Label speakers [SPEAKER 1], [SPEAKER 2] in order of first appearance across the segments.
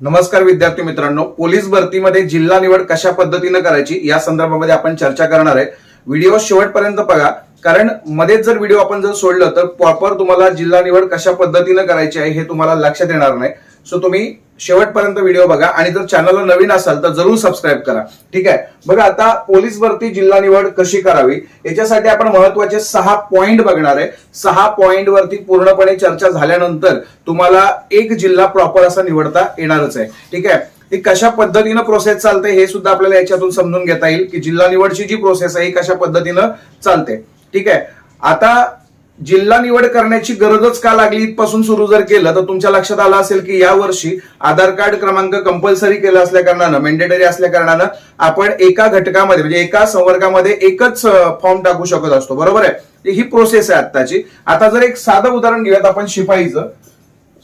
[SPEAKER 1] नमस्कार विद्यार्थी मित्रांनो पोलीस भरतीमध्ये जिल्हा निवड कशा पद्धतीनं करायची या संदर्भामध्ये आपण चर्चा करणार आहे. व्हिडिओ शेवटपर्यंत बघा कारण मध्येच जर व्हिडिओ आपण जर सोडलं तर प्रॉपर तुम्हाला जिल्हा निवड कशा पद्धतीनं करायची आहे हे तुम्हाला लक्षात येणार नाही. सो तुम्ही शेवटपर्यंत व्हिडिओ बघा. आणि जर चॅनलला नवीन असाल तर जरूर सबस्क्राईब करा. ठीक आहे? बघा आता पोलीस भरती जिल्हा निवड कशी करावी? याच्यासाठी आपण महत्त्वाचे सहा पॉइंट बघणार आहे. सहा पॉइंट वरती पूर्णपणे चर्चा झाल्यानंतर तुम्हाला एक जिल्हा प्रॉपर असा निवडता येणारच आहे. ठीक आहे? ही कशा पद्धतीनं प्रोसेस चालते हे सुद्धा आपल्याला याच्यातून समजून घेता येईल की जिल्हा निवडची जी प्रोसेस आहे ही कशा पद्धतीनं चालते ठीक आहे? आता जिल्हा निवड करण्याची गरजच का लागली? इथपासून सुरू जर केलं तर तुमच्या लक्षात आलं असेल की या वर्षी आधार कार्ड क्रमांक कंपल्सरी केलं असल्या कारणानं मेंडेटरी असल्या कारणानं आपण एका घटकामध्ये म्हणजे एका संवर्गामध्ये एकच फॉर्म टाकू शकत असतो. बरोबर आहे? ही प्रोसेस आहे आत्ताची. आता जर एक साधं उदाहरण घेऊयात आपण शिपाईचं.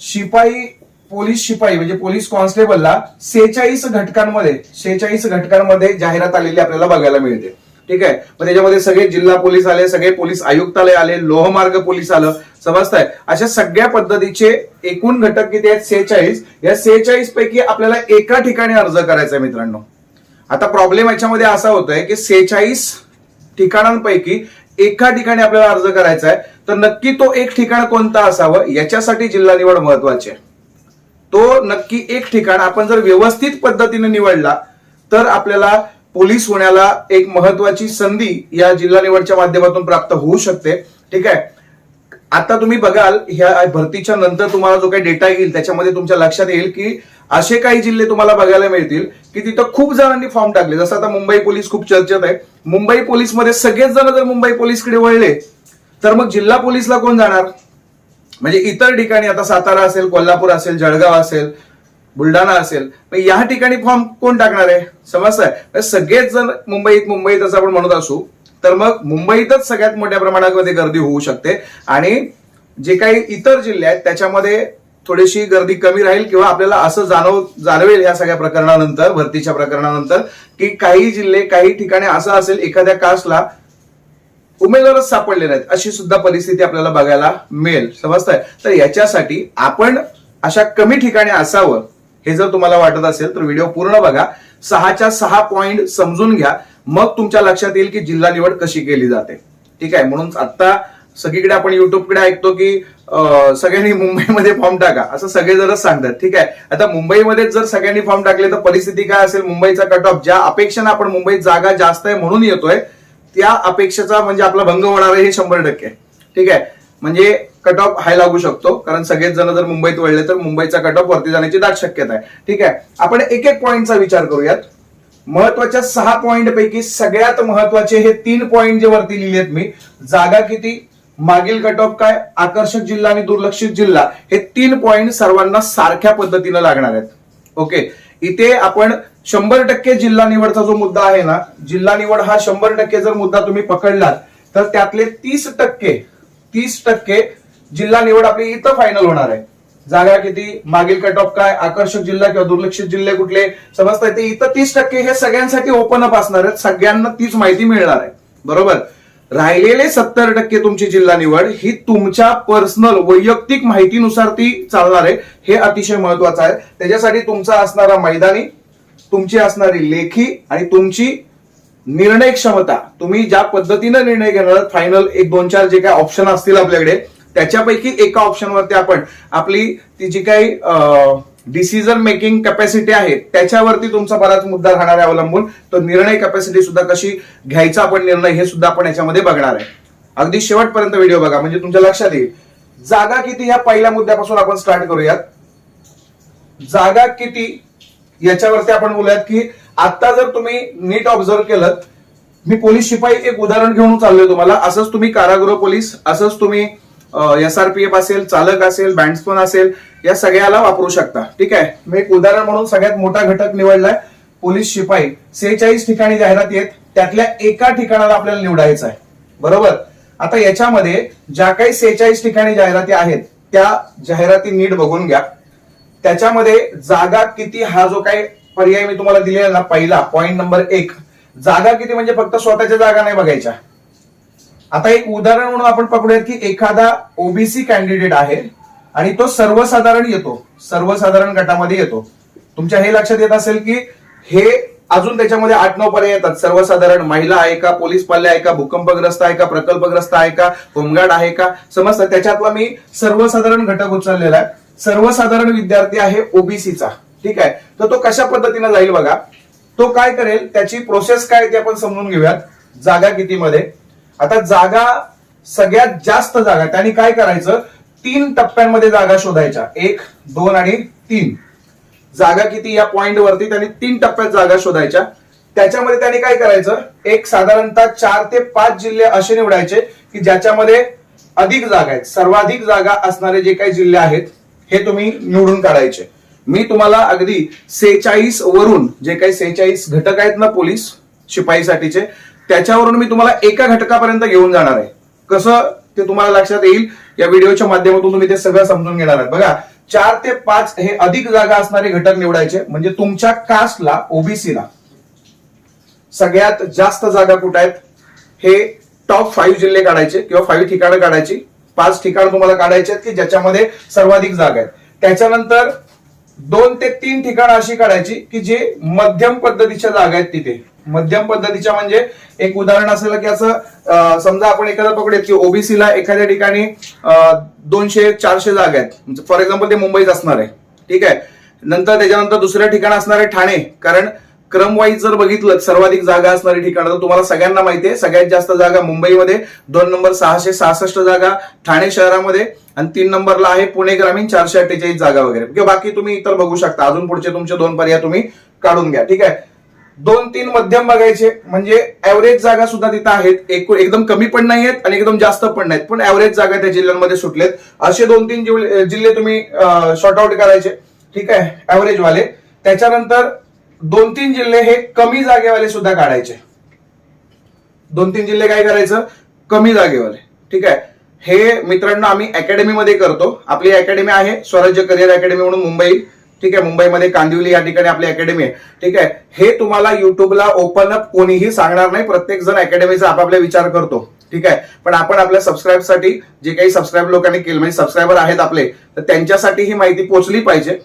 [SPEAKER 1] शिपाई पोलीस शिपाई म्हणजे पोलीस कॉन्स्टेबलला सेहेचाळीस घटकांमध्ये सेहेचाळीस घटकांमध्ये जाहिरात आलेली आपल्याला बघायला मिळते. ठीक आहे? मग त्याच्यामध्ये सगळे जिल्हा पोलीस आले सगळे पोलीस आयुक्तालय आले लोहमार्ग पोलीस आलं समजताय अशा सगळ्या पद्धतीचे एकूण घटक किती आहेत? सेहेचाळीस. या सेहेचाळीस पैकी आपल्याला एका ठिकाणी अर्ज करायचा आहे मित्रांनो. आता प्रॉब्लेम याच्यामध्ये असा होतोय की सेहेचाळीस ठिकाणांपैकी एका ठिकाणी आपल्याला अर्ज करायचा आहे. तर नक्की तो एक ठिकाण कोणता असावं? याच्यासाठी जिल्हा निवड महत्वाची आहे. तो नक्की एक ठिकाण आपण जर व्यवस्थित पद्धतीने निवडला तर आपल्याला पोलीस होण्याला एक महत्वाची संधी या जिल्हा निवडच्या माध्यमातून प्राप्त होऊ शकते. ठीक आहे? आता तुम्ही बघाल ह्या भरतीच्या नंतर तुम्हाला जो काही डेटा येईल त्याच्यामध्ये तुमच्या लक्षात येईल की असे काही जिल्हे तुम्हाला बघायला मिळतील की तिथं खूप जणांनी फॉर्म टाकले. जसं आता मुंबई पोलीस खूप चर्चेत आहे. मुंबई पोलीसमध्ये सगळेच जण जर मुंबई पोलीसकडे वळले तर मग जिल्हा पोलीसला कोण जाणार? म्हणजे इतर ठिकाणी आता सातारा असेल कोल्हापूर असेल जळगाव असेल बुलढाणा असेल मग या ठिकाणी फॉर्म कोण टाकणार आहे? समजतंय? म्हणजे सगळेच जण मुंबईत मुंबईत असं आपण म्हणत असू तर मग मुंबईतच सगळ्यात मोठ्या प्रमाणामध्ये गर्दी होऊ शकते. आणि जे काही इतर जिल्हे आहेत त्याच्यामध्ये थोडीशी गर्दी कमी राहील किंवा आपल्याला असं जाणव जाणवेल या सगळ्या प्रकरणानंतर भरतीच्या प्रकरणानंतर की काही जिल्हे काही ठिकाणी असं असेल एखाद्या कास्टला उमेदवारच सापडले नाहीत अशी सुद्धा परिस्थिती आपल्याला बघायला मिळेल. समजताय? तर याच्यासाठी आपण अशा कमी ठिकाणी असावं हे जर तुम्हाला वाटत असेल तर व्हिडिओ पूर्ण बघा. सहाच्या सहा पॉईंट समजून घ्या. मग तुमच्या लक्षात येईल की जिल्हा निवड कशी केली जाते. ठीक आहे? म्हणून आता सगळीकडे आपण युट्यूबकडे ऐकतो की सगळ्यांनी मुंबईमध्ये फॉर्म टाका. असं सगळे जरच सांगतात. ठीक आहे? आता मुंबईमध्ये जर सगळ्यांनी फॉर्म टाकले तर परिस्थिती काय असेल? मुंबईचा कट ऑफ ज्या अपेक्षेनं आपण मुंबईत जागा जास्त आहे म्हणून येतोय त्या अपेक्षेचा म्हणजे आपला भंग होणार आहे हे शंभर टक्के. ठीक आहे? म्हणजे कट ऑफ हाय लागू शकतो. कारण सगळेच जण जर मुंबईत वळले तर मुंबईचा कट ऑफ वरती जाण्याची दाट शक्यता आहे. ठीक आहे? आपण एक एक पॉईंटचा विचार करूयात. महत्त्वाच्या सहा पॉईंट पैकी सगळ्यात महत्त्वाचे हे तीन पॉईंट जे वरती लिहिलेत मी जागा किती मागील कट ऑफ काय आकर्षक जिल्हा आणि दुर्लक्षित जिल्हा हे तीन पॉईंट सर्वांना सारख्या पद्धतीनं लागणार आहेत. ओके? इथे आपण शंभर टक्के जिल्हा निवडचा जो मुद्दा आहे ना जिल्हा निवड हा शंभर टक्के जर मुद्दा तुम्ही पकडलात तर त्यातले तीस टक्के तीस टक्के जिल्हा निवड आपली इथं फायनल होणार आहे. जागा किती मागील कट ऑफ काय आकर्षक जिल्हा किंवा दुर्लक्षित जिल्हे कुठले समजताय ते इथं तीस टक्के हे सगळ्यांसाठी ओपन अप असणार आहेत. सगळ्यांना तीच माहिती मिळणार आहे. बरोबर? राहिलेले सत्तर टक्के तुमची जिल्हा निवड ही तुमच्या पर्सनल वैयक्तिक माहितीनुसार ती चालणार आहे. हे अतिशय महत्वाचं आहे. त्याच्यासाठी तुमचा असणारा मैदानी तुमची असणारी लेखी आणि तुमची निर्णय क्षमता. तुम्ही ज्या पद्धतीनं निर्णय घेणार फायनल एक दोन चार जे काही ऑप्शन असतील आपल्याकडे त्याच्यापैकी एका ऑप्शनवरती आपण आपली ती जी काही डिसिजन मेकिंग कॅपॅसिटी आहे त्याच्यावरती तुमचा बराच मुद्दा राहणार आहे अवलंबून. तो निर्णय कॅपॅसिटी सुद्धा कशी घ्यायचा आपण निर्णय हे सुद्धा आपण याच्यामध्ये बघणार आहे. अगदी शेवटपर्यंत व्हिडिओ बघा म्हणजे तुमच्या लक्षात येईल. जागा किती या पहिल्या मुद्द्यापासून आपण स्टार्ट करूयात? जागा किती? याच्यावरती आपण बोलूयात की आता जर तुम्ही नीट ऑब्झर्व केलं मी पोलीस शिपाई एक उदाहरण घेऊन चाललोय तुम्हाला. असंच तुम्ही कारागृह पोलीस असंच तुम्ही एस आर पी एफ असेल चालक असेल बँड्सपन असेल या सगळ्याला वापरू शकता. ठीक आहे? मी एक उदाहरण म्हणून सगळ्यात मोठा घटक निवडलाय. पोलीस शिपाई सेहेचाळीस ठिकाणी जाहिरात येत त्यातल्या एका ठिकाणाला आपल्याला निवडायचं आहे बरोबर? आता याच्यामध्ये ज्या काही सेहेचाळीस ठिकाणी जाहिराती आहेत त्या जाहिराती नीट बघून घ्या. त्याच्यामध्ये जागा किती हा जो काही पर्याय मी तुम्हाला दिलेला ना पहिला. पॉईंट नंबर एक. जागा किती म्हणजे फक्त स्वतःच्या जागा नाही बघायच्या? आता एक उदाहरण म्हणून आपण पकडूयात की एखादा ओबीसी कॅन्डिडेट आहे आणि तो सर्वसाधारण येतो. सर्वसाधारण गटामध्ये येतो. तुमच्या हे लक्षात येत असेल की हे अजून त्याच्यामध्ये आठ नऊ पर्याय येतात. सर्वसाधारण महिला आहे का? पोलीस पाल्य आहे का? भूकंपग्रस्त आहे का? प्रकल्पग्रस्त आहे का? होमगार्ड आहे का? समजतं त्याच्यातला मी सर्वसाधारण घटक उचललेला आहे. सर्वसाधारण विद्यार्थी आहे ओबीसीचा ठीक आहे? तर तो कशा पद्धतीने जाईल बघा? तो काय करेल? त्याची प्रोसेस काय ते आपण समजून घेऊयात. जागा कितीमध्ये? आता जागा सगळ्यात जास्त जागा त्यांनी काय करायचं? तीन टप्प्यांमध्ये जागा शोधायच्या. एक दोन आणि तीन. जागा किती या पॉइंट वरती? त्यांनी तीन टप्प्यात जागा शोधायच्या. त्याच्यामध्ये त्यांनी काय करायचं? एक साधारणतः चार ते पाच जिल्हे असे निवडायचे की ज्याच्यामध्ये अधिक जागा आहेत. सर्वाधिक जागा असणारे जे काही जिल्हे आहेत हे तुम्ही निवडून काढायचे. मी तुम्हाला अगदी सेहेचाळीस वरून जे काही सेहेचाळीस घटक आहेत ना पोलीस शिपाईसाठीचे त्याच्यावरून मी तुम्हाला एका घटकापर्यंत घेऊन जाणार आहे. कसं ते तुम्हाला लक्षात येईल या व्हिडिओच्या माध्यमातून तुम्ही ते सगळं समजून घेणार आहात. बघा चार ते पाच हे अधिक जागा असणारे घटक निवडायचे म्हणजे तुमच्या कास्टला ओबीसीला सगळ्यात जास्त जागा कुठं आहेत? हे टॉप फाईव्ह जिल्हे काढायचे किंवा फाईव्ह ठिकाणं काढायची. पाच ठिकाणं तुम्हाला काढायचे आहेत की ज्याच्यामध्ये सर्वाधिक जागा आहेत. त्याच्यानंतर दोन ते तीन ठिकाणं अशी काढायची की जे मध्यम पद्धतीच्या जागा आहेत तिथे. मध्यम पद्धतीच्या म्हणजे एक उदाहरण असेल की असं समजा आपण एखादा पकडूयात की ओबीसीला एखाद्या ठिकाणी दोनशे चारशे जागा आहेत. म्हणजे फॉर एक्झाम्पल ते मुंबईत असणार आहे. ठीक आहे? नंतर त्याच्यानंतर दुसऱ्या ठिकाण असणार आहे ठाणे. कारण क्रमवाईज जर बघितलं सर्वाधिक जागा असणारी ठिकाणं तर तुम्हाला सगळ्यांना माहिती आहे सगळ्यात जास्त जागा मुंबईमध्ये दोन नंबर सहाशे सहासष्ट जागा ठाणे शहरामध्ये आणि तीन नंबरला आहे पुणे ग्रामीण चारशे अठ्ठेचाळीस जागा वगैरे. किंवा बाकी तुम्ही इतर बघू शकता. अजून पुढचे तुमचे दोन पर्याय तुम्ही काढून घ्या. ठीक आहे? दोन तीन मध्यम बघायचे म्हणजे ऍव्हरेज जागा सुद्धा तिथं आहेत. एकूण एकदम कमी पण नाही आहेत आणि एकदम जास्त पण नाहीत. पण ऍव्हरेज जागा त्या जिल्ह्यांमध्ये सुटलेत. असे दोन तीन जिल्हे जिल्हे तुम्ही शॉर्ट आउट करायचे. ठीक आहे? ऍव्हरेज वाले. त्याच्यानंतर दोन तीन जिल्हे हे कमी जागेवाले सुद्धा काढायचे. दोन तीन जिल्हे काय करायचं? कमी जागेवाले. ठीक आहे? हे मित्रांनो आम्ही अकॅडमीमध्ये करतो. आपली अकॅडमी आहे स्वराज्य करिअर अकॅडमी म्हणून मुंबई. ठीक आहे? मुंबईमध्ये कांदिवली या ठिकाणी आपली अकॅडमी आहे. ठीक आहे? हे तुम्हाला युट्यूबला ओपन अप कोणीही सांगणार नाही. प्रत्येक जण अकॅडमीचा आपापला विचार करतो. ठीक आहे? पण आपण आपल्या सबस्क्राईबसाठी जे काही सबस्क्राईब लोकांनी केलं म्हणजे सबस्क्रायबर आहेत आपले तर त्यांच्यासाठी ही माहिती पोहोचली पाहिजे.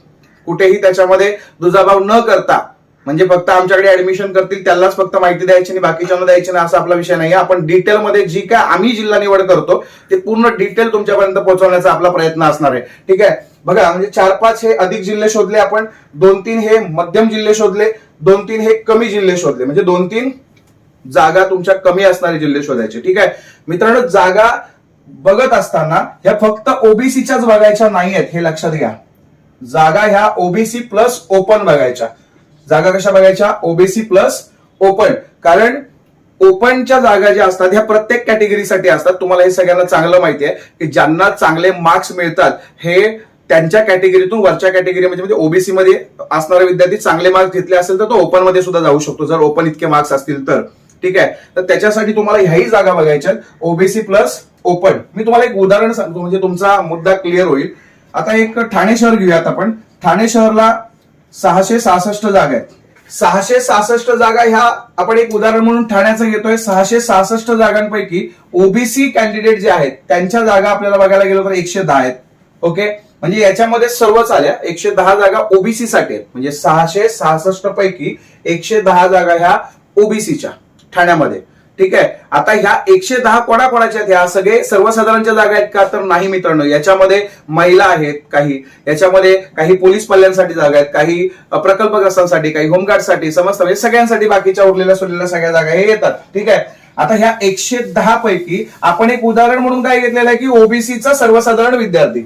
[SPEAKER 1] कुठेही त्याच्यामध्ये दुजाभाव न करता म्हणजे फक्त आमच्याकडे ऍडमिशन करतील त्यालाच फक्त माहिती द्यायची आणि बाकीच्यांना द्यायची नाही असा आपला विषय नाही आपण डिटेलमध्ये जी काय आम्ही जिल्हा निवड करतो ते पूर्ण डिटेल तुमच्यापर्यंत पोहोचवण्याचा आपला प्रयत्न असणार आहे. ठीक आहे? बघा म्हणजे चार पाच हे अधिक जिल्हे शोधले आपण दोन तीन हे मध्यम जिल्हे शोधले दोन तीन हे कमी जिल्हे शोधले. म्हणजे दोन तीन जागा तुमच्या कमी असणारे जिल्हे शोधायचे. ठीक आहे? मित्रांनो जागा बघत असताना ह्या फक्त ओबीसीच्याच बघायच्या नाही आहेत हे लक्षात घ्या. जागा ह्या ओबीसी प्लस ओपन बघायच्या. जागा कशा बघायच्या? ओबीसी प्लस ओपन कारण ओपनच्या जागा ज्या असतात ह्या प्रत्येक कॅटेगरीसाठी असतात. तुम्हाला हे सगळ्यांना चांगलं माहिती आहे की ज्यांना चांगले मार्क्स मिळतात हे त्यांच्या कॅटेगरीतून वरच्या कॅटेगरी म्हणजे ओबीसी मध्ये असणारे विद्यार्थी चांगले मार्क्स घेतले असेल तर तो ओपनमध्ये सुद्धा जाऊ शकतो. जर ओपन इतके मार्क्स असतील तर. ठीक आहे? तर त्याच्यासाठी तुम्हाला ह्याही जागा बघायच्या ओबीसी प्लस ओपन मी तुम्हाला एक उदाहरण सांगतो म्हणजे तुमचा मुद्दा क्लिअर होईल. आता एक ठाणे शहर घेऊयात आपण. ठाणे शहरला सहाशे सहासष्ट जागा आहेत. सहाशे सहासष्ट जागा ह्या आपण एक उदाहरण म्हणून ठाण्याचं घेतोय. सहाशे सहासष्ट जागांपैकी ओबीसी कॅन्डिडेट जे आहेत त्यांच्या जागा आपल्याला बघायला गेलो तर एकशे दहा आहेत. ओके? म्हणजे याच्यामध्ये सर्वच आल्या. एकशे दहा जागा ओबीसी साठी आहेत. म्हणजे सहाशे सहासष्ट पैकी एकशे दहा जागा ह्या ओबीसीच्या ठाण्यामध्ये. ठीक आहे? आता ह्या एकशे दहा कोणाकोणाच्या आहेत? ह्या सगळे सर्वसाधारणच्या जागा आहेत का? तर नाही मित्रांनो. याच्यामध्ये महिला आहेत काही. याच्यामध्ये काही पोलीस पल्ल्यांसाठी जागा आहेत काही प्रकल्पग्रस्तांसाठी काही होमगार्डसाठी समजतं म्हणजे सगळ्यांसाठी बाकीच्या उरलेल्या सुरलेल्या सगळ्या जागा हे येतात. ठीक आहे? आता ह्या एकशे दहा पैकी आपण एक उदाहरण म्हणून काय घेतलेलं आहे की ओबीसीचा सर्वसाधारण विद्यार्थी.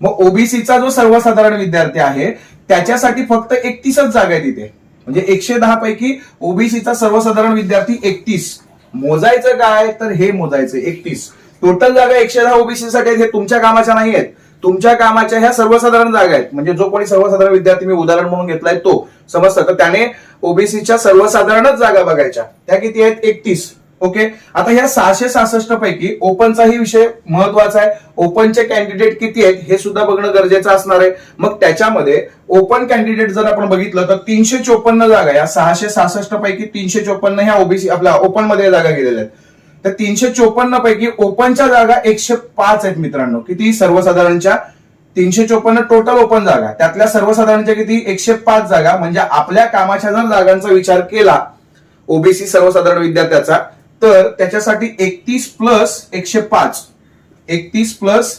[SPEAKER 1] मग ओबीसीचा जो सर्वसाधारण विद्यार्थी आहे त्याच्यासाठी फक्त एकतीसच जागा आहे तिथे म्हणजे एकशे दहा पैकी ओबीसीचा सर्वसाधारण विद्यार्थी एकतीस. मोजायचं काय तर हे मोजायचं एकतीस. टोटल जागा एकशे दहा ओबीसी साठी हे तुमच्या कामाच्या नाही आहेत. तुमच्या कामाच्या ह्या सर्वसाधारण जागा आहेत. म्हणजे जो कोणी सर्वसाधारण विद्यार्थी मी उदाहरण म्हणून घेतलाय तो. समजतं तर त्याने ओबीसीच्या सर्वसाधारणच जागा बघायच्या. त्या किती आहेत? एकतीस. ओके? आता ह्या सहाशे सहासष्ट पैकी ओपनचाही विषय महत्त्वाचा आहे. ओपनचे कॅन्डिडेट किती आहेत हे सुद्धा बघणं गरजेचं असणार आहे. मग त्याच्यामध्ये ओपन कॅन्डिडेट जर आपण बघितलं तर तीनशे चोपन्न जागा या सहाशे सहासष्ट पैकी तीनशे चोपन्न ह्या ओबीसी आपल्या ओपनमध्ये जागा गेलेल्या आहेत. तर तीनशे चोपन्न पैकी ओपनच्या जागा एकशे पाच आहेत मित्रांनो. किती? सर्वसाधारणच्या तीनशे चोपन्न टोटल ओपन जागा. त्यातल्या सर्वसाधारणच्या किती? एकशे पाच जागा. म्हणजे आपल्या कामाच्या जर जागांचा विचार केला ओबीसी सर्वसाधारण विद्यार्थ्याचा तर त्याच्यासाठी एकतीस प्लस एकशे पाच. एकतीस प्लस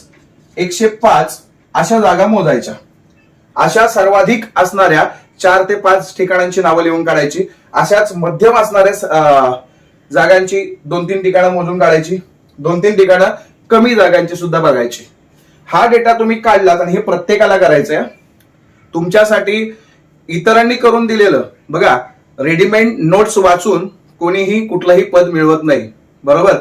[SPEAKER 1] एकशे पाच अशा जागा मोजायच्या. अशा सर्वाधिक असणाऱ्या चार ते पाच ठिकाणांची नावं लिहून काढायची. अशाच मध्यम असणाऱ्या जागांची दोन तीन ठिकाणं मोजून काढायची. दोन तीन ठिकाणं कमी जागांची सुद्धा बघायची. हा डेटा तुम्ही काढलात आणि हे प्रत्येकाला करायचं आहे तुमच्यासाठी इतरांनी करून दिलेलं. बघा रेडीमेड नोट्स वाचून कोणीही कुठलंही पद मिळवत नाही. बरोबर?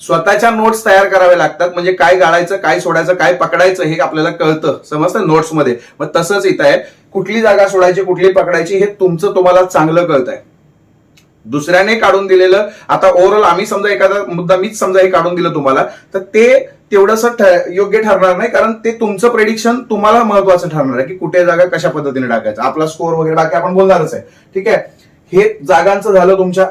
[SPEAKER 1] स्वतःच्या नोट्स तयार कराव्या लागतात. म्हणजे काय गाळायचं काय सोडायचं काय पकडायचं हे आपल्याला कळतं. समजतं? नोट्समध्ये. मग तसंच इथं आहे. कुठली जागा सोडायची कुठली पकडायची हे तुमचं तुम्हाला चांगलं कळत आहे दुसऱ्याने काढून दिलेलं आता ओव्हरऑल आम्ही समजा एखादा मुद्दा मीच समजा हे काढून दिलं तुम्हाला तर ते तेवढंसं योग्य ठरणार नाही. कारण ते तुमचं प्रेडिक्शन तुम्हाला महत्वाचं ठरणार आहे की कुठे जागा कशा पद्धतीने टाकायचं. आपला स्कोर वगैरे टाकाय आपण बोलणारच आहे. ठीक आहे? हे जागांचं झालं तुमच्या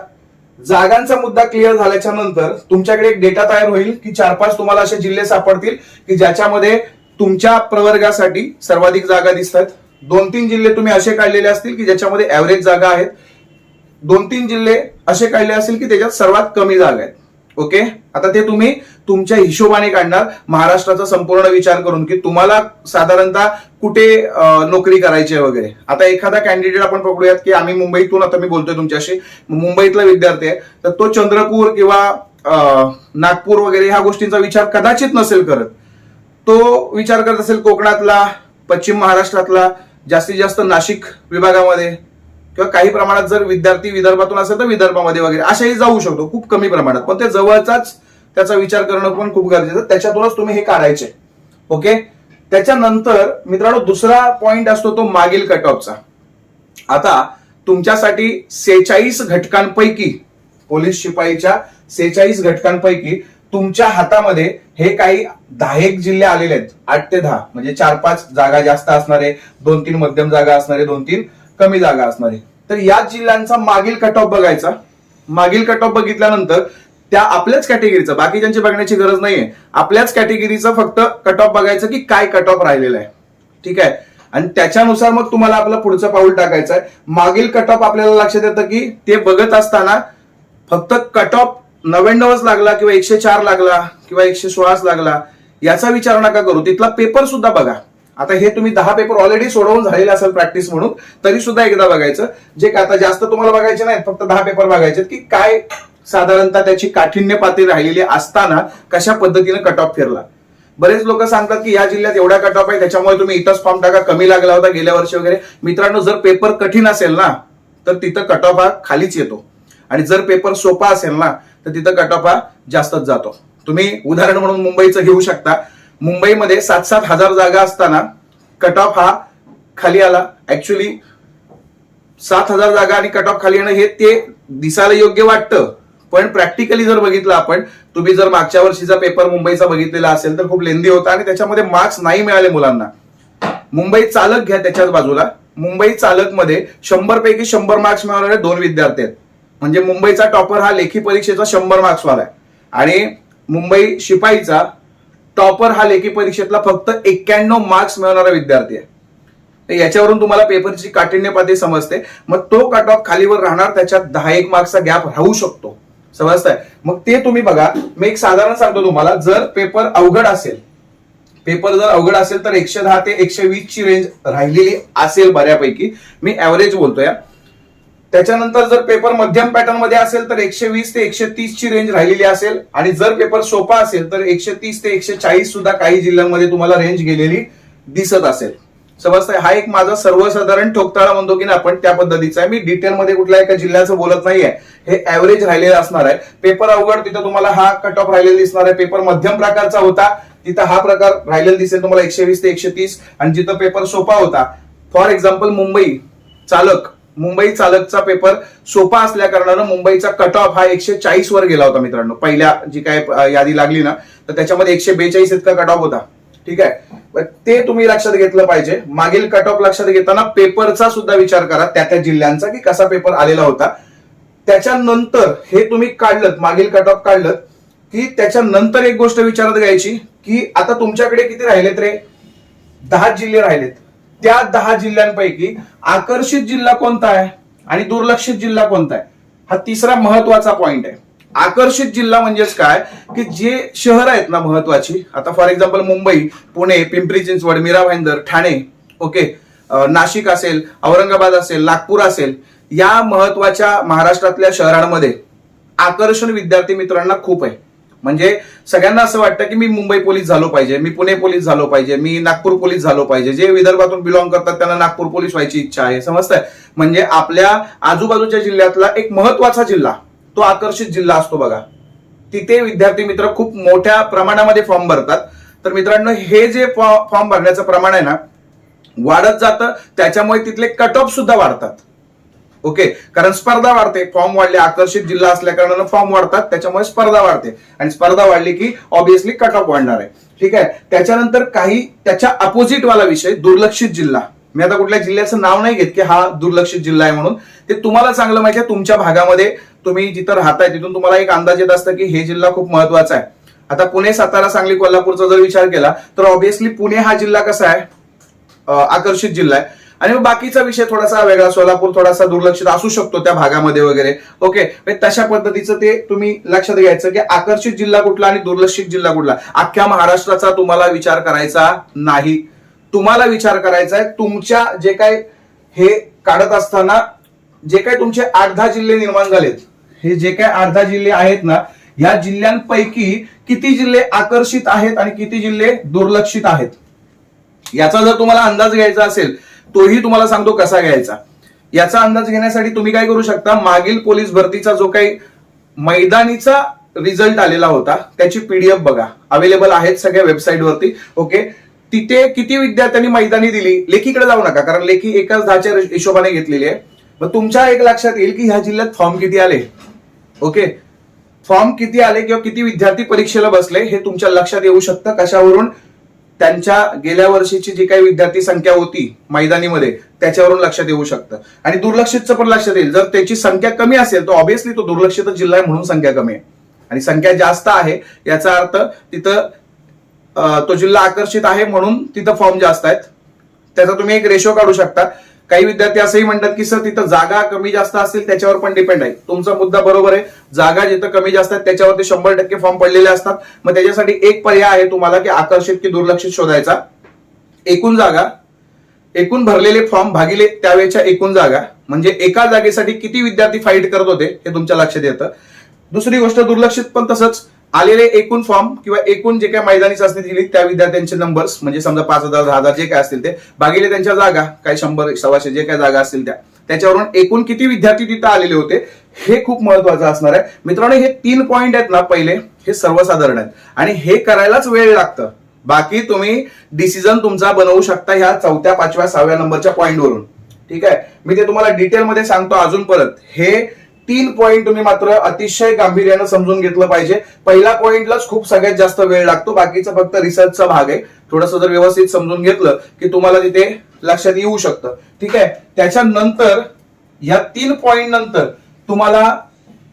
[SPEAKER 1] जागांचा मुद्दा क्लिअर झाल्याच्यानंतर तुमच्याकडे एक डेटा तयार होईल की चार पाच तुम्हाला असे जिल्हे सापडतील की ज्याच्यामध्ये तुमच्या प्रवर्गासाठी सर्वाधिक जागा दिसतात. दोन तीन जिल्हे तुम्ही असे काढलेले असतील की ज्याच्यामध्ये ऍव्हरेज जागा आहेत. दोन तीन जिल्हे असे काढले असतील की त्याच्यात सर्वात कमी जागा आहेत. ओके? आता ते तुम्ही तुमच्या हिशोबाने काढणार महाराष्ट्राचा संपूर्ण विचार करून की तुम्हाला साधारणतः कुठे नोकरी करायची आहे वगैरे. आता एखादा कॅन्डिडेट आपण पकडूयात की आम्ही मुंबईतून आता मी बोलतोय तुमच्याशी मुंबईतला विद्यार्थी आहे तर तो चंद्रपूर किंवा नागपूर वगैरे ह्या गोष्टींचा विचार कदाचित नसेल करत. तो विचार करत असेल कोकणातला पश्चिम महाराष्ट्रातला जास्तीत जास्त नाशिक विभागामध्ये. किंवा काही प्रमाणात जर विद्यार्थी विदर्भातून असेल तर विदर्भामध्ये वगैरे अशाही जाऊ शकतो खूप कमी प्रमाणात. पण ते जवळचाच त्याचा विचार करणं पण खूप गरजेचं त्याच्यातूनच तुम्ही हे काढायचे. ओके? त्याच्यानंतर मित्रांनो दुसरा पॉइंट असतो तो मागील कट ऑफचा आता तुमच्यासाठी सेहेचाळीस घटकांपैकी पोलीस शिपाईच्या सेहेचाळीस घटकांपैकी तुमच्या हातामध्ये हे काही दहा एक जिल्हे आलेले आहेत. आठ ते दहा म्हणजे चार पाच जागा जास्त असणारे दोन तीन मध्यम जागा असणारे दोन तीन कमी जागा असणारे. तर या जिल्ह्यांचा मागील कट ऑफ बघायचा. मागील कट ऑफ बघितल्यानंतर त्या आपल्याच कॅटेगरीचं बाकीच्यांची बघण्याची गरज नाहीये आपल्याच कॅटेगरीचा फक्त कट ऑफ बघायचं की काय कट ऑफ राहिलेलं आहे. ठीक आहे? आणि त्याच्यानुसार मग तुम्हाला आपलं पुढचं पाऊल टाकायचं आहे. मागील कट ऑफ आपल्याला लक्षात येतं की ते बघत असताना फक्त कट ऑफ नव्याण्णवच लागला किंवा एकशे चार लागला किंवा एकशे सोळाच लागला याचा विचार नका करू. तिथला पेपर सुद्धा बघा. आता हे तुम्ही दहा पेपर ऑलरेडी सोडवून झालेले असेल प्रॅक्टिस म्हणून तरी सुद्धा एकदा बघायचं. जे काय आता जास्त तुम्हाला बघायचे नाहीत फक्त दहा पेपर बघायचे की काय साधारणतः त्याची काठिण्य पातळी राहिलेली असताना कशा पद्धतीने कट ऑफ फिरला. बरेच लोक सांगतात की या जिल्ह्यात एवढा कट ऑफ आहे त्याच्यामुळे तुम्ही इथंच फॉर्म टाका कमी लागला होता गेल्या वर्षी वगैरे. मित्रांनो जर पेपर कठीण असेल ना तर तिथं कट ऑफ हा खालीच येतो. आणि जर पेपर सोपा असेल ना तर तिथं कट ऑफ हा जास्तच जातो. तुम्ही उदाहरण म्हणून मुंबईचं घेऊ शकता. मुंबईमध्ये सात सात हजार जागा असताना कट ऑफ हा खाली आला. ऍक्च्युली सात हजार जागा आणि कट ऑफ खाली येणं हे ते दिसायला योग्य वाटतं. पण प्रॅक्टिकली जर बघितलं आपण तुम्ही जर मागच्या वर्षीचा पेपर मुंबईचा बघितलेला असेल तर खूप लेंदी होता आणि त्याच्यामध्ये मार्क्स नाही मिळाले मुलांना. मुंबई चालक घ्या त्याच्याच बाजूला. मुंबई चालकमध्ये शंभर पैकी शंभर मार्क्स मिळवणारे दोन विद्यार्थी आहेत. म्हणजे मुंबईचा टॉपर हा लेखी परीक्षेचा शंभर मार्क्स वाला आहे. आणि मुंबई शिपाईचा टॉपर हा लेखी परीक्षेतला फक्त एक्क्याण्णव मार्क्स मिळवणारा विद्यार्थी आहे. याच्यावरून तुम्हाला पेपरची काठिण्य पातळी समजते. मग तो कट ऑफ खालीवर राहणार त्याच्यात दहा एक मार्क्सचा गॅप राहू शकतो. समजताय? मग ते तुम्ही बघा. मी एक साधारण सांगतो तुम्हाला जर पेपर अवघड असेल पेपर जर अवघड असेल तर एकशे दहा ते एकशे वीस ची रेंज राहिलेली असेल बऱ्यापैकी. मी ऍव्हरेज बोलतोय त्याच्यानंतर जर पेपर मध्यम पॅटर्नमध्ये असेल तर एकशे वीस ते एकशे तीस ची रेंज राहिलेली असेल. आणि जर पेपर सोपा असेल तर एकशे तीस ते एकशे चाळीस सुद्धा काही जिल्ह्यांमध्ये तुम्हाला रेंज गेलेली दिसत असेल. समजतंय? हा एक माझा सर्वसाधारण ठोकताळा म्हणतो की ना आपण त्या पद्धतीचा आहे. मी डिटेलमध्ये कुठल्या एका जिल्ह्याचं बोलत नाहीये. हे ऍव्हरेज राहिलेलं असणार आहे. पेपर अवघड तिथं तुम्हाला हा कट ऑफ राहिलेला दिसणार आहे. पेपर मध्यम प्रकारचा होता. तिथं हा प्रकार राहिलेला दिसेल तुम्हाला एकशे वीस ते एकशे तीस. आणि जिथं पेपर सोपा होता. फॉर एक्झाम्पल मुंबई चालक मुंबई चालकचा पेपर सोपा असल्या कारणानं मुंबईचा कट ऑफ हा एकशे चाळीस वर गेला होता मित्रांनो. पहिल्या जी काय यादी लागली ना तर त्याच्यामध्ये एकशे बेचाळीस इतका कट ऑफ होता. ठीक आहे? ते तुम्ही लक्षात घेतलं पाहिजे. मागील कट ऑफ लक्षात घेताना पेपरचा सुद्धा विचार करा त्या त्या जिल्ह्यांचा की कसा पेपर आलेला होता. त्याच्यानंतर हे तुम्ही काढलं मागील कट ऑफ काढलं की त्याच्यानंतर एक गोष्ट विचारात घ्यायची की आता तुमच्याकडे किती राहिलेत रे? दहा जिल्हे राहिलेत. त्या दहा जिल्ह्यांपैकी आकर्षित जिल्हा कोणता आहे आणि दुर्लक्षित जिल्हा कोणता आहे? हा तिसरा महत्त्वाचा पॉइंट आहे. आकर्षित जिल्हा म्हणजेच काय? की जे शहर आहेत ना महत्वाची. आता for example Mumbai Pune Pimpri Chinchwad Mira Bhayander Thane okay? Nashik असेल औरंगाबाद असेल नागपूर असेल या महत्त्वाच्या महाराष्ट्रातल्या शहरांमध्ये आकर्षण विद्यार्थी मित्रांना खूप आहे. म्हणजे सगळ्यांना असं वाटतं की मी मुंबई पोलीस झालो पाहिजे मी पुणे पोलीस झालो पाहिजे मी नागपूर पोलीस झालो पाहिजे. जे विदर्भातून बिलॉंग करतात त्यांना नागपूर पोलीस व्हायची इच्छा आहे. समजतंय? म्हणजे आपल्या आजूबाजूच्या जिल्ह्यातला एक महत्त्वाचा जिल्हा तो आकर्षित जिल्हा असतो बघा. तिथे विद्यार्थी मित्र खूप मोठ्या प्रमाणामध्ये फॉर्म भरतात. तर मित्रांनो हे जे फॉर्म भरण्याचं प्रमाण आहे ना वाढत जातं. त्याच्यामुळे तिथले कट ऑफ सुद्धा वाढतात. ओके कारण स्पर्धा वाढते. फॉर्म वाढले आकर्षित जिल्हा असल्या कारणानं फॉर्म वाढतात. त्याच्यामुळे स्पर्धा वाढते. आणि स्पर्धा वाढली की ऑब्विसली कट ऑफ वाढणार आहे. ठीक आहे? त्याच्यानंतर काही त्याच्या अपोजिट वाला विषय दुर्लक्षित जिल्हा. मी आता कुठल्या जिल्ह्याचं नाव नाही घेत की हा दुर्लक्षित जिल्हा आहे म्हणून. ते तुम्हाला चांगलं माहिती आहे. तुमच्या भागामध्ये तुम्ही जिथं राहताय तिथून तुम्हाला एक अंदाज येत असतं की हे जिल्हा खूप महत्त्वाचा आहे. आता पुणे सातारा सांगली कोल्हापूरचा जर विचार केला तर ऑब्विसली पुणे हा जिल्हा कसा आहे? आकर्षित जिल्हा आहे. आणि मग बाकीचा विषय थोडासा वेगळा सोलापूर थोडासा दुर्लक्षित असू शकतो त्या भागामध्ये वगैरे. ओके म्हणजे तशा पद्धतीचं ते तुम्ही लक्षात घ्यायचं की आकर्षित जिल्हा कुठला आणि दुर्लक्षित जिल्हा कुठला. अख्ख्या महाराष्ट्राचा तुम्हाला विचार करायचा नाही. तुम्हाला विचार करायचा आहे तुमच्या जे काय हे काढत असताना जे काही तुमचे आठ दहा जिल्हे निर्माण झालेत. हे जे काही आठ दहा जिल्हे आहेत ना या जिल्ह्यांपैकी किती जिल्हे आकर्षित आहेत आणि किती जिल्हे दुर्लक्षित आहेत? याचा जर तुम्हाला अंदाज घ्यायचा असेल तोही तुम्हाला सांगतो कसा घ्यायचा. याचा अंदाज घेण्यासाठी तुम्ही काय करू शकता मागील पोलीस भरतीचा जो काही मैदानीचा रिझल्ट आलेला होता त्याची पीडीएफ बघा. अवेलेबल आहेत सगळ्या वेबसाईटवरती ओके तिथे किती विद्यार्थ्यांनी मैदानी दिली लेखीकडे जाऊ नका कारण लेखी एकाच दहाच्या हिशोबाने घेतलेली आहे. मग तुमच्या एक लक्षात येईल की ह्या जिल्ह्यात फॉर्म किती आले. ओके फॉर्म किती आले किंवा किती विद्यार्थी परीक्षेला बसले हे तुमच्या लक्षात येऊ शकतं कशावरून? त्यांच्या गेल्या वर्षीची जी काही विद्यार्थी संख्या होती मैदानीमध्ये त्याच्यावरून लक्षात येऊ शकतं. आणि दुर्लक्षितचं पण लक्षात येईल. जर त्याची संख्या कमी असेल तर ऑब्विसली तो दुर्लक्षित जिल्हा आहे म्हणून संख्या कमी आहे. आणि संख्या जास्त आहे याचा अर्थ तिथं तो जिल्हा आकर्षित आहे म्हणून तिथं फॉर्म जास्त आहेत. त्याचा तुम्ही एक रेशो काढू शकता. काही विद्यार्थी असंही म्हणतात की सर तिथं जागा कमी जास्त असतील त्याच्यावर पण डिपेंड आहे. तुमचा मुद्दा बरोबर आहे. जागा जिथं कमी जास्त आहेत त्याच्यावरती शंभर टक्के फॉर्म पडलेले असतात. मग त्याच्यासाठी एक पर्याय आहे तुम्हाला की आकर्षित की दुर्लक्षित शोधायचा. एकूण जागा एकूण भरलेले फॉर्म भागिले त्यावेळेच्या एकूण जागा. म्हणजे एका जागेसाठी किती विद्यार्थी फाईट करत होते हे तुमच्या लक्षात येतं. दुसरी गोष्ट दुर्लक्षित पण तसंच. आलेले एकूण फॉर्म किंवा एकूण जे काही मैदानी चाचणी दिली त्या विद्यार्थ्यांचे नंबर्स म्हणजे समजा पाच हजार दहा हजार जे काय असतील ते भागिले त्यांच्या जागा काही शंभर सव्वाशे जे काय जागा असतील त्या. त्याच्यावरून एकूण किती विद्यार्थी तिथं आलेले होते हे खूप महत्वाचं असणार आहे. मित्रांनो हे तीन पॉईंट आहेत ना पहिले हे सर्वसाधारण आहेत. आणि हे करायलाच वेळ लागतं. बाकी तुम्ही डिसिजन तुमचा बनवू शकता ह्या चौथ्या पाचव्या सहाव्या नंबरच्या पॉईंटवरून ठीक आहे? मी ते तुम्हाला डिटेलमध्ये सांगतो अजून परत. हे तीन पॉईंट तुम्ही मात्र अतिशय गांभीर्यानं समजून घेतलं पाहिजे. पहिल्या पॉईंटलाच खूप सगळ्यात जास्त वेळ लागतो. बाकीचा फक्त रिसर्चचा भाग आहे. थोडंसं जर व्यवस्थित समजून घेतलं की तुम्हाला तिथे लक्षात येऊ शकतं. ठीक आहे? त्याच्यानंतर या तीन पॉईंट नंतर तुम्हाला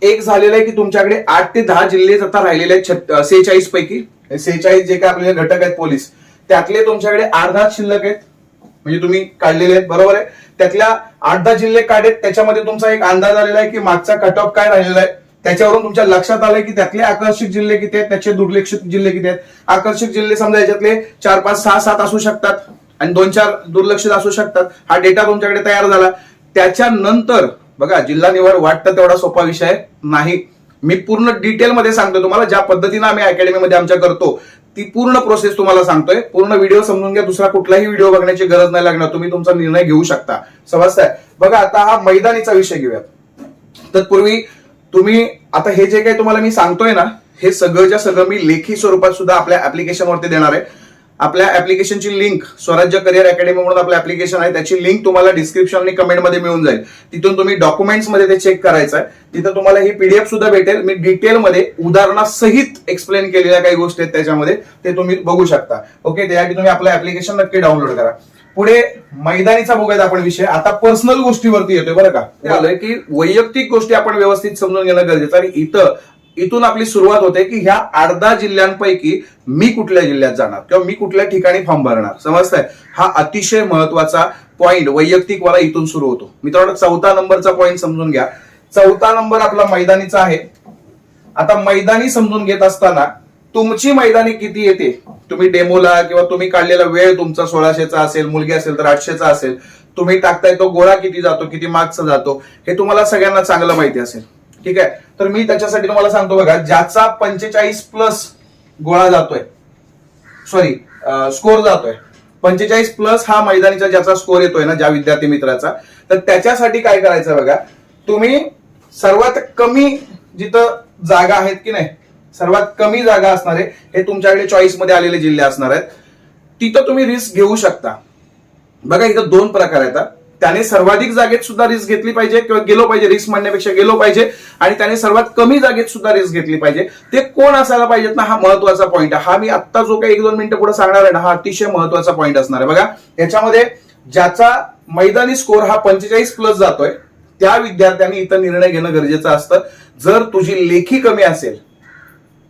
[SPEAKER 1] एक झालेलं आहे की तुमच्याकडे आठ ते दहा जिल्हे आता राहिलेले आहेत सेहेचाळीस पैकी. सेहेचाळीस जे काय आपले घटक आहेत पोलीस त्यातले तुमच्याकडे अर्धा शिल्लक आहेत. म्हणजे तुम्ही काढलेले आहेत बरोबर आहे. त्यातल्या आठ दहा जिल्हे काढेत त्याच्यामध्ये तुमचा एक अंदाज आलेला आहे की मागचा कट ऑफ काय राहिलेला आहे. त्याच्यावरून तुमच्या लक्षात आलंय की त्यातले आकर्षित जिल्हे किती आहेत त्याचे दुर्लक्षित जिल्हे किती आहेत. आकर्षित जिल्हे समजा याच्यातले चार पाच सहा सात असू शकतात आणि दोन चार दुर्लक्षित असू शकतात. हा डेटा तुमच्याकडे तयार झाला. त्याच्यानंतर बघा जिल्हा निवड वाटतं तेवढा सोपा विषय नाही. मी पूर्ण डिटेलमध्ये सांगतो तुम्हाला ज्या पद्धतीनं आम्ही अकॅडमीमध्ये आमच्या करतो. ती पूर्ण प्रोसेस तुम्हाला सांगतोय. पूर्ण व्हिडिओ समजून घ्या. दुसरा कुठलाही व्हिडिओ बघण्याची गरज नाही लागणार. तुम्ही तुमचा निर्णय घेऊ शकता. समजताय? बघा आता हा मैदानीचा विषय घेऊयात. तत्पूर्वी तुम्ही आता हे जे काही तुम्हाला मी सांगतोय ना हे सगळंच्या सगळं मी लेखी स्वरूपात सुद्धा आपल्या ऍप्लिकेशनवरती देणार आहे आपल्या ऍप्लिकेशनची लिंक स्वराज्य करिअर अकॅडमी म्हणून आपलं ऍप्लिकेशन आहे त्याची लिंक तुम्हाला डिस्क्रिप्शन आणि कमेंटमध्ये मिळून जाईल. तिथून तुम्ही डॉक्युमेंट्समध्ये ते चेक करायचं आहे. तिथं तुम्हाला ही पीडीएफ सुद्धा भेटेल. मी डिटेलमध्ये उदाहरणासहित एक्सप्लेन केलेल्या काही गोष्टी आहेत त्याच्यामध्ये. ते तुम्ही बघू शकता. ओके त्यासाठी तुम्ही आपलं ऍप्लिकेशन नक्की डाउनलोड करा. पुढे मैदानीचा बघूयात आपण विषय. आता पर्सनल गोष्टीवरती येतोय बरं का? आलंय की वैयक्तिक गोष्टी आपण व्यवस्थित समजून घेणं गरजेचं आणि इथं इथून आपली सुरुवात होते की ह्या आठ दहा जिल्ह्यांपैकी मी कुठल्या जिल्ह्यात जाणार? किंवा मी कुठल्या ठिकाणी फॉर्म भरणार? समजतंय? हा अतिशय महत्त्वाचा पॉईंट वैयक्तिक वाला इथून सुरू होतो. मित्रांनो चौथा नंबरचा पॉईंट समजून घ्या. चौथा नंबर आपला मैदानीचा आहे. आता मैदानी समजून घेत असताना तुमची मैदानी किती येते? तुम्ही डेमोला किंवा तुम्ही काढलेला वेळ तुमचा सोळाशेचा असेल मुलगी असेल तर आठशेचा असेल. तुम्ही टाकताय तो गोळा किती जातो किती मार्क्सचा जातो हे तुम्हाला सगळ्यांना चांगलं माहिती असेल. ठीक आहे? तर मी त्याच्यासाठी तुम्हाला सांगतो बघा ज्याचा पंचेचाळीस प्लस गोळा जातोय सॉरी स्कोर जातोय. पंचेचाळीस प्लस हा मैदानीचा ज्याचा स्कोर येतोय ना ज्या विद्यार्थी मित्राचा तर त्याच्यासाठी काय करायचं बघा तुम्ही सर्वात कमी जिथं जागा आहेत की नाही सर्वात कमी जागा असणारे हे तुमच्याकडे चॉईसमध्ये आलेले जिल्हे असणार आहेत. तिथं तुम्ही रिस्क घेऊ शकता. बघा इथं दोन प्रकार आहेत त्याने सर्वाधिक जागेत सुद्धा रिस्क घेतली पाहिजे किंवा गेलो पाहिजे रिस्क म्हणण्यापेक्षा गेलो पाहिजे आणि त्याने सर्वात कमी जागेत सुद्धा रिस्क घेतली पाहिजे. ते कोण असायला पाहिजेत ना? हा महत्त्वाचा पॉईंट आहे. हा मी आत्ता जो काही एक दोन मिनिटं पुढे सांगणार आहे ना हा अतिशय महत्त्वाचा पॉईंट असणार आहे. बघा याच्यामध्ये ज्याचा मैदानी स्कोर हा पंचेचाळीस प्लस जातोय त्या विद्यार्थ्यांनी इथं निर्णय घेणं गरजेचं असतं. जर तुझी लेखी कमी असेल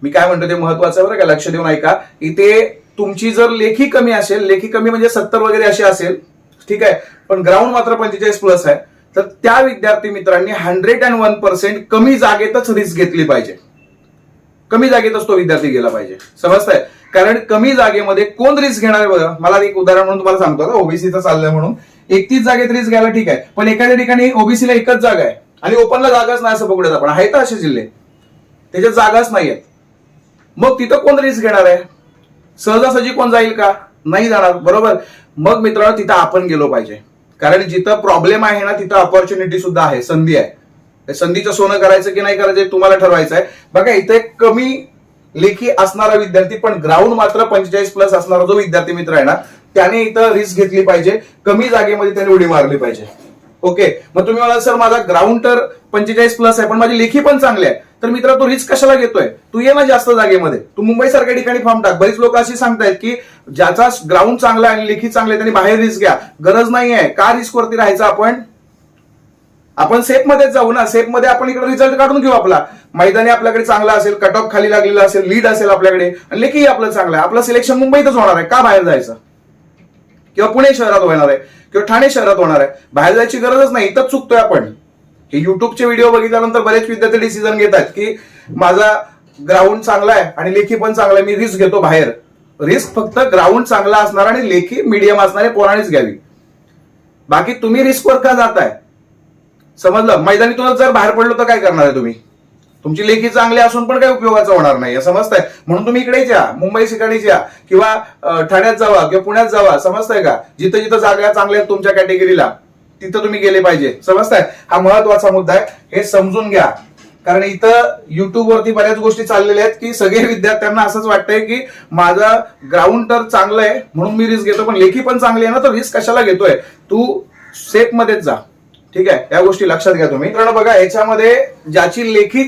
[SPEAKER 1] मी काय म्हणतो ते महत्वाचं आहे बरं का? लक्ष देऊन ऐका. इथे तुमची जर लेखी कमी असेल लेखी कमी म्हणजे सत्तर वगैरे अशी असेल ठीक आहे? पण ग्राउंड मात्र पंचेचाळीस प्लस आहे. तर त्या विद्यार्थी मित्रांनी हंड्रेड अँड वन पर्सेंट कमी जागेतच रिस्क घेतली पाहिजे. कमी जागेतच तो विद्यार्थी गेला पाहिजे. समजताय? कारण कमी जागेमध्ये कोण रिस्क घेणार आहे बघा? मला एक उदाहरण म्हणून तुम्हाला सांगतो. ओबीसीचं चाललंय म्हणून. एकतीस जागेत रिस्क घ्यायला ठीक आहे. पण एखाद्या ठिकाणी ओबीसीला एकच जागा आहे. आणि ओपनला जागाच नाही असं पकडूयात आपण. आहेत असे जिल्हे. त्याच्यात जागाच नाही आहेत मग तिथं कोण रिस्क घेणार आहे? सहजासहजी कोण जाईल का? नाही जाणार. बरोबर? मग मित्रांनो तिथं आपण गेलो पाहिजे. कारण जिथं प्रॉब्लेम आहे ना तिथं अपॉर्च्युनिटी सुद्धा आहे संधी आहे. संधीचं सोनं करायचं की नाही करायचं तुम्हाला ठरवायचं आहे. बघा इथे कमी लेखी असणारा विद्यार्थी पण ग्राउंड मात्र पंचेचाळीस प्लस असणारा जो विद्यार्थी मित्र आहे ना त्याने इथं रिस्क घेतली पाहिजे. कमी जागेमध्ये त्याने उडी मारली पाहिजे. ओके? मग तुम्ही मला सर माझा ग्राउंड तर पंचेचाळीस प्लस आहे पण माझी लेखी पण चांगली आहे. तर मित्र तू रिस्क कशाला घेतोय? तू ये ना जास्त जागेमध्ये. तू मुंबई सारख्या ठिकाणी फॉर्म टाक. बरीच लोक अशी सांगतायत की ज्याचा ग्राउंड चांगला आहे आणि लेखी चांगले आहे त्यांनी बाहेर रिस्क घ्या. गरज नाही आहे का रिस्क वरती राहायचं आपण? आपण सेफ मध्येच जाऊ ना. सेफमध्ये आपण इकडे रिझल्ट काढून घेऊ आपला. मैदानी आपल्याकडे चांगला असेल कट ऑफ खाली लागलेला असेल लीड असेल आपल्याकडे आणि लेखी आपलं चांगलं आहे. आपलं सिलेक्शन मुंबईतच होणार आहे. का बाहेर जायचं? किंवा पुणे शहरात होणार आहे. किंवा ठाणे शहरात होणार आहे. बाहेर जायची गरजच नाही. इथंच चुकतोय आपण. हे युट्यूबचे व्हिडिओ बघितल्यानंतर बरेच विद्यार्थी डिसिजन घेतात की माझा ग्राउंड चांगला आहे आणि लेखी पण चांगला आहे मी रिस्क घेतो बाहेर. रिस्क फक्त ग्राउंड चांगला असणार आणि लेखी मीडियम असणारे पोराणीच घ्यावी. बाकी तुम्ही रिस्कवर का जाताय? समजलं? मैदानीतूनच जर बाहेर पडलो तर काय करणार आहे तुम्ही? तुमची लेखी चांगली असून पण काही उपयोगाचं होणार नाही. समजताय? म्हणून तुम्ही इकडेच या मुंबई ठिकाणीच या किंवा ठाण्यात जावा किंवा पुण्यात जावा. समजताय का? जिथं जिथं जागा चांगल्या आहेत तुमच्या कॅटेगरीला तिथं तुम्ही गेले पाहिजे. समजताय? हा महत्त्वाचा मुद्दा आहे. हे समजून घ्या. कारण इथं युट्यूबवरती बऱ्याच गोष्टी चाललेल्या आहेत की सगळे विद्यार्थ्यांना असंच वाटतंय की माझं ग्राउंड तर चांगलं आहे म्हणून मी रिस्क घेतो पण लेखी पण चांगली आहे ना तर रिस्क कशाला घेतोय? तू सेफ मध्येच जा. ठीक आहे? या गोष्टी लक्षात घ्या तुम्ही. कारण बघा याच्यामध्ये ज्याची लेखी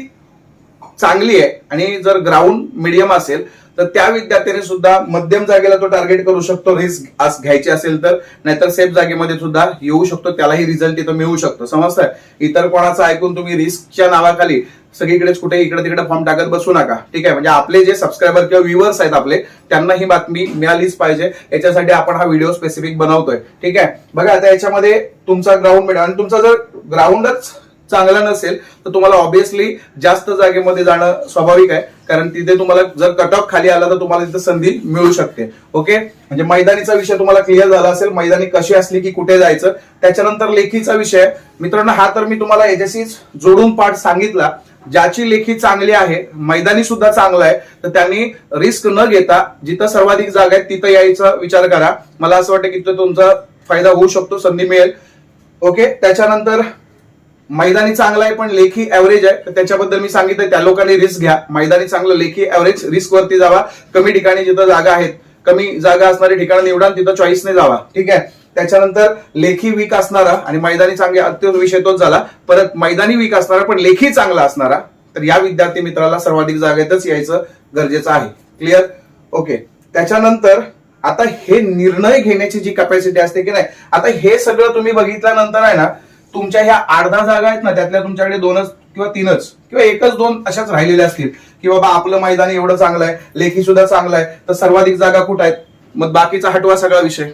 [SPEAKER 1] चांगली आहे आणि जर ग्राउंड मिडियम असेल तर त्या विद्यार्थ्याने सुद्धा मध्यम जागेला तो टार्गेट करू शकतो. रिस्क घ्यायची असेल तर नाहीतर सेफ जागेमध्ये सुद्धा येऊ शकतो. त्यालाही रिझल्ट तिथं मिळू शकतो. समजतंय? इतर कोणाचं ऐकून तुम्ही रिस्कच्या नावाखाली सगळीकडेच कुठे इकडे तिकडे फॉर्म टाकत बसू नका. ठीक आहे? म्हणजे आपले जे सबस्क्रायबर किंवा व्ह्युअर्स आहेत आपले त्यांना ही बातमी मिळालीच पाहिजे. याच्यासाठी आपण हा व्हिडिओ स्पेसिफिक बनवतोय. ठीक आहे? बघा आता याच्यामध्ये तुमचा ग्राउंड मिळेल. आणि तुमचा जर ग्राउंडच चांगला नसेल तर तुम्हाला ऑब्विसली जास्त जागेमध्ये जाणं स्वाभाविक आहे. कारण तिथे तुम्हाला जर कट ऑफ खाली आला तर तुम्हाला तिथे संधी मिळू शकते. ओके म्हणजे मैदानीचा विषय तुम्हाला क्लिअर झाला असेल मैदानी कशी असली की कुठे जायचं त्याच्यानंतर लेखीचा विषय. मित्रांनो हा तर मी तुम्हाला याच्याशीच जोडून पाठ सांगितला. ज्याची लेखी चांगली आहे मैदानी सुद्धा चांगला आहे तर त्यांनी रिस्क न घेता जिथं सर्वाधिक जागा आहेत तिथं यायचा विचार करा. मला असं वाटतं की तिथं तुमचा फायदा होऊ शकतो संधी मिळेल. ओके त्याच्यानंतर मैदानी चांगला आहे पण लेखी ऍव्हरेज आहे. तर त्याच्याबद्दल मी सांगितलं त्या लोकांनी रिस्क घ्या. मैदानी चांगलं लेखी ऍव्हरेज रिस्क वरती जावा. कमी ठिकाणी जिथं जागा आहेत कमी जागा असणारी ठिकाण निवडा तिथं चॉईसने जावा. ठीक आहे? त्याच्यानंतर लेखी वीक असणारा आणि मैदानी चांगले अत्यंत विषय तोच झाला. परत मैदानी वीक असणारा पण लेखी चांगला असणारा तर या विद्यार्थी मित्राला सर्वाधिक जागेतच यायचं गरजेचं आहे. क्लिअर ओके त्याच्यानंतर आता हे निर्णय घेण्याची जी कॅपॅसिटी असते की नाही आता हे सगळं तुम्ही बघितल्यानंतर आहे ना तुमच्या ह्या आठ दहा जागा आहेत ना त्यातल्या तुमच्याकडे दोनच किंवा तीनच किंवा एकच दोन अशाच राहिलेल्या असतील की बाबा आपलं मैदान एवढं चांगलं आहे लेखी सुद्धा चांगलं आहे तर सर्वाधिक जागा कुठं आहेत? मग बाकीचा हटवा सगळा विषय.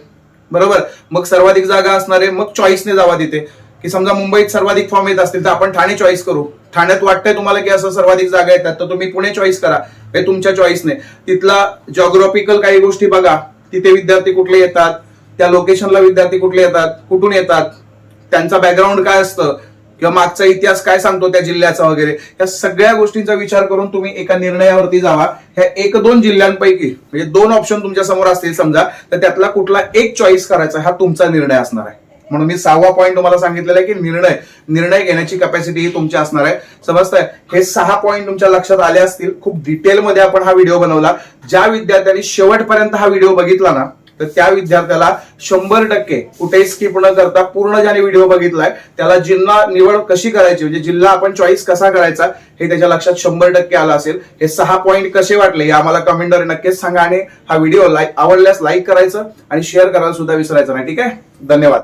[SPEAKER 1] बरोबर? मग सर्वाधिक जागा असणारे मग चॉईसने जावा तिथे. की समजा मुंबईत सर्वाधिक फॉर्म येत असतील तर आपण ठाणे चॉईस करू. ठाण्यात वाटतंय तुम्हाला की असं सर्वाधिक जागा येतात तर तुम्ही पुणे चॉईस करा. हे तुमच्या चॉईसने तिथला जॉग्रॉफिकल काही गोष्टी बघा. तिथे विद्यार्थी कुठले येतात? त्या लोकेशनला विद्यार्थी कुठले येतात? कुठून येतात? त्यांचा बॅकग्राऊंड काय असतं? किंवा मागचा इतिहास काय सांगतो त्या जिल्ह्याचा वगैरे? या सगळ्या गोष्टींचा विचार करून तुम्ही एका निर्णयावरती जावा. ह्या एक दोन जिल्ह्यांपैकी म्हणजे दोन ऑप्शन तुमच्यासमोर असतील समजा तर त्यातला कुठला एक चॉईस करायचा हा तुमचा निर्णय असणार आहे. म्हणून मी सहावा पॉईंट तुम्हाला सांगितलेला आहे की निर्णय निर्णय घेण्याची कॅपॅसिटी ही तुमची असणार आहे. समजतंय? हे सहा पॉईंट तुमच्या लक्षात आले असतील. खूप डिटेलमध्ये आपण हा व्हिडिओ बनवला. ज्या विद्यार्थ्यांनी शेवटपर्यंत हा व्हिडिओ बघितला ना तर त्या विद्यार्थ्याला शंभर टक्के कुठेही स्किप न करता पूर्ण ज्याने व्हिडिओ बघितलाय त्याला जिल्हा निवड कशी करायची म्हणजे जिल्हा आपण चॉईस कसा करायचा हे त्याच्या लक्षात शंभर टक्के आलं असेल. हे सहा पॉईंट कसे वाटले हे आम्हाला कमेंटद्वारे नक्कीच सांगा आणि हा व्हिडिओ लाईक आवडल्यास लाईक करायचं आणि शेअर करायला सुद्धा विसरायचं नाही ठीक आहे? धन्यवाद.